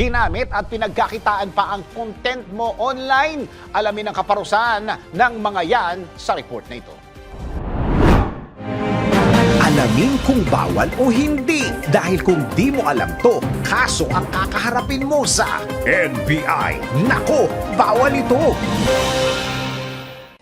ginamit at pinagkakitaan pa ang content mo online. Alamin ang kaparusahan ng mga yan sa report na ito. Alamin kung bawal o hindi. Dahil kung di mo alam to, kaso ang kakaharapin mo sa NBI. Nako, bawal ito!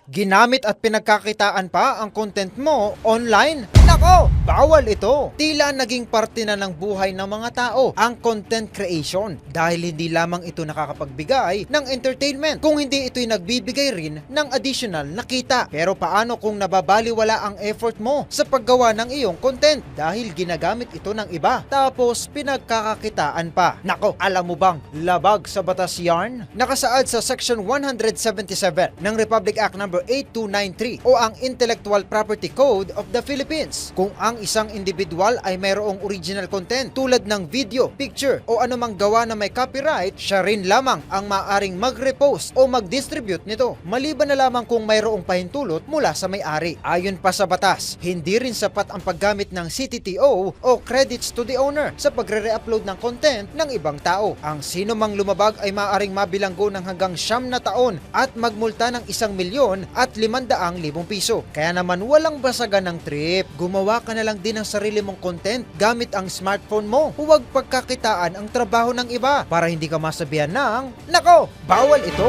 Ginamit at pinagkakitaan pa ang content mo online? Nako! Bawal ito! Tila naging parte na ng buhay ng mga tao ang content creation dahil hindi lamang ito nakakapagbigay ng entertainment kung hindi ito'y nagbibigay rin ng additional na kita. Pero paano kung nababaliwala ang effort mo sa paggawa ng iyong content dahil ginagamit ito ng iba tapos pinagkakakitaan pa? Nako, alam mo bang labag sa batas yarn? Nakasaad sa Section 177 ng Republic Act No. 8293 o ang Intellectual Property Code of the Philippines kung ang isang individual ay mayroong original content tulad ng video, picture o anumang gawa na may copyright, siya rin lamang ang maaring mag-repost o mag-distribute nito maliban na lamang kung mayroong pahintulot mula sa may-ari. Ayon pa sa batas, hindi rin sapat ang paggamit ng CTTO o credits to the owner sa pagre-re-upload ng content ng ibang tao. Ang sino mang lumabag ay maaaring mabilanggo ng hanggang siyam na taon at magmulta ng isang milyon at limandaang libong piso. Kaya naman walang basagan ng trip. Gumawa ka na lang din ng sarili mong content gamit ang smartphone mo. Huwag pagkakitaan ang trabaho ng iba para hindi ka masabihan ng, Nako, bawal ito!